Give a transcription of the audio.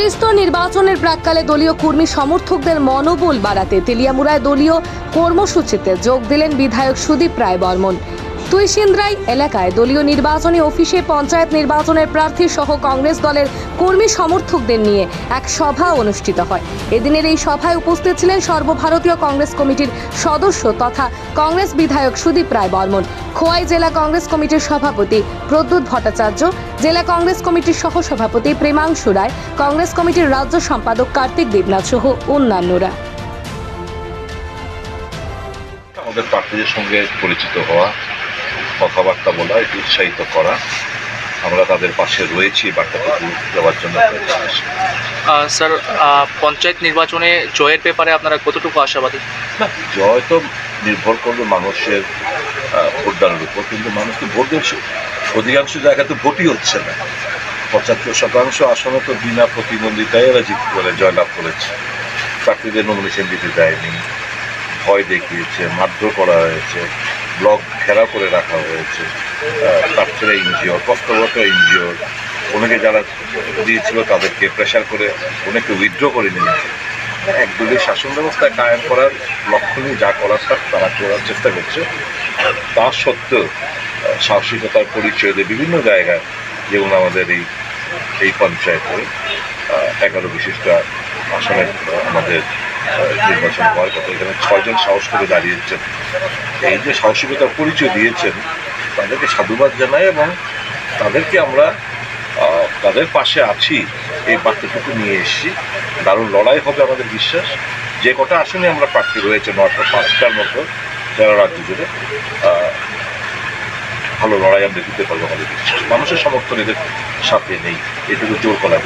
ত্রিস্তর নির্বাচনের প্রাককালে দলীয় কর্মী সমর্থকদের মনোবল বাড়াতে তেলিয়ামুড়ায় দলীয় কর্মসূচিতে যোগ দিলেন বিধায়ক সুদীপ রায় বর্মন। তুইসিন্দ্রাই এলাকায় দলীয় নির্বাচনী অফিসে পঞ্চায়েত নির্বাচনের প্রার্থী সহ কংগ্রেস দলের কর্মী সমর্থকদের নিয়ে এক সভা অনুষ্ঠিত হয়। এদিনের এই সভায় উপস্থিত ছিলেন সর্বভারতীয় কংগ্রেস কমিটির সদস্য তথা কংগ্রেস বিধায়ক সুদীপ রায় বর্মন। খোয়াই জেলা কংগ্রেস কমিটির সভাপতি প্রদ্যুৎ ভট্টাচার্য, জেলা কংগ্রেস কমিটির সহসভাপতি প্রেমাংশু রায়, কংগ্রেস কমিটির রাজ্য সম্পাদক কার্তিক দেবনাথ সহ অন্যান্যরা। আমাদের প্রার্থীদের সঙ্গে পরিচিত হওয়া কথাবার্তা বলা একটু উৎসাহিত করা। আমরা তাদের পাশে রয়েছি বার্তাটুকু দেওয়ার জন্য স্যার পঞ্চায়েত নির্বাচনে জয়ের ব্যাপারে আপনারা কতটুকু আশাবাদী? জয় তো নির্ভর করবে মানুষের ভোটদানের উপর কিন্তু মানুষ তো ভোট দিচ্ছে। অধিকাংশ জায়গাতে ভোটই হচ্ছে না। পঁচাত্তর শতাংশ আসনে তো বিনা প্রতিদ্বন্দ্বিতায় এরা জিত করে জয়লাভ করেছে। প্রার্থীদের নমিনেশন দিতে দেয়নি। ভয় দেখিয়েছে মারধর করা হয়েছে। ব্লক ঘেরা করে রাখা হয়েছে। প্রার্থীরা ইনজিওর কষ্টগত ইনজিওর অনেকে যারা দিয়েছিল তাদেরকে প্রেশার করে অনেকে উইথড্র করে নিয়েছে একদলীয় শাসন ব্যবস্থা কায়েম করার লক্ষ্য নিয়ে যা করার তা তারা করার চেষ্টা করছে। তা সত্ত্বেও সাহসিকতার পরিচয় দিয়ে বিভিন্ন জায়গায় যেমন আমাদের এই এই পঞ্চায়েতে এগারো বিশিষ্ট আসনের আমাদের নির্বাচন হওয়ার কথা এখানে ছয়জন সাহস করে দাঁড়িয়েছেন। এই যে সাহসিকতার পরিচয় দিয়েছেন, তাদেরকে সাধুবাদ জানাই এবং তাদেরকে আমরা তাদের পাশে আছি। এই বার্তাটুকু নিয়ে এসেছি। দারুণ লড়াই হবে আমাদের বিশ্বাস। যে কটা আসনে আমরা প্রার্থী রয়েছে নটা পাঁচটার মতো, সারা রাজ্য জুড়ে ভালো লড়াই আমরা দিতে পারব আমাদের বিশ্বাস। মানুষের সমর্থন এদের সাথে নেই। এটুকু জোর করা